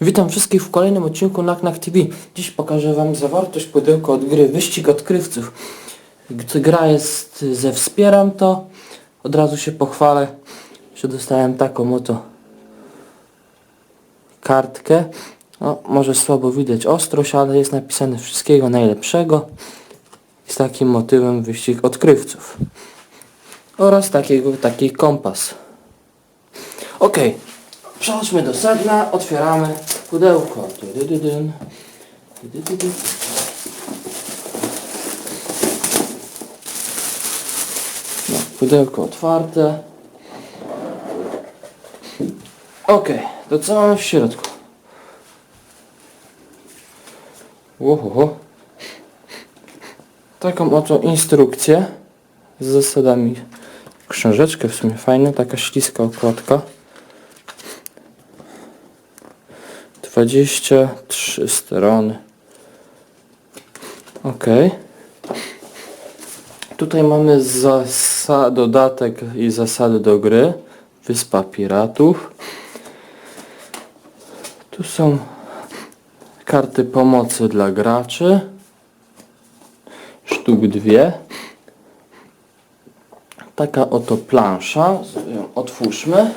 Witam wszystkich w kolejnym odcinku Knock TV. Dziś pokażę Wam zawartość pudełka od gry Wyścig Odkrywców. Gra jest ze Wspieram to, od razu się pochwalę, że dostałem taką oto kartkę. No, może słabo widać ostrość, ale jest napisane wszystkiego najlepszego. Z takim motywem Wyścig Odkrywców. Oraz takiego, taki kompas. Okej, Przechodźmy do sedna, otwieramy pudełko. No, pudełko otwarte. Ok, to co mamy w środku? Łohoho. Taką oto instrukcję z zasadami. Książeczkę w sumie fajna, taka śliska okładka. 23 strony. Ok. Tutaj mamy dodatek i zasady do gry. Wyspa Piratów. Tu są karty pomocy dla graczy. Sztuk dwie. Taka oto plansza. Otwórzmy.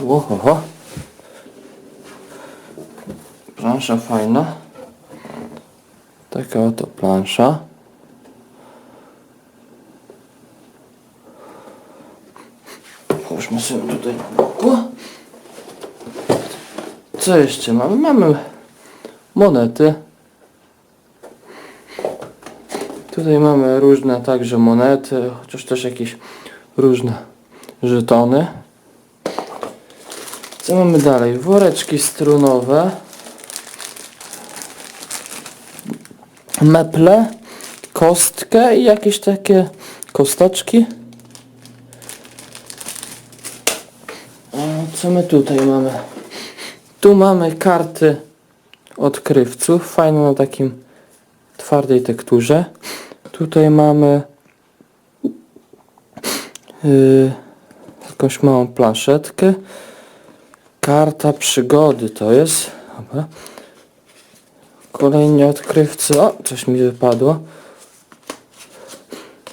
Łohoho. Plansza fajna. Taka oto plansza. Połóżmy sobie tutaj na boku. Co jeszcze mamy? Mamy monety. Tutaj mamy różne także monety, chociaż też jakieś różne żetony. Co mamy dalej? Woreczki strunowe. Meple. Kostkę i jakieś takie kosteczki. Co my tutaj mamy? Tu mamy karty odkrywców. Fajne na takim twardej tekturze. Tutaj mamy yy, jakąś małą planszetkę. Karta przygody to jest. Dobra. Kolejni odkrywcy. O, coś mi wypadło.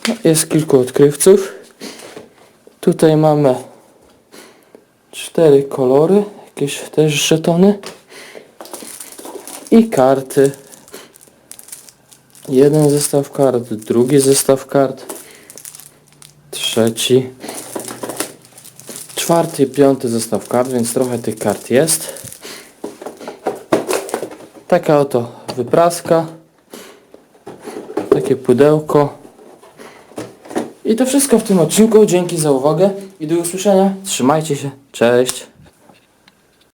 No, jest kilku odkrywców. Tutaj mamy cztery kolory. Jakieś też żetony. I karty. Jeden zestaw kart, drugi zestaw kart, trzeci, czwarty i piąty zestaw kart, więc trochę tych kart jest. Taka oto wypraska. Takie pudełko. I to wszystko w tym odcinku. Dzięki za uwagę i do usłyszenia. Trzymajcie się. Cześć.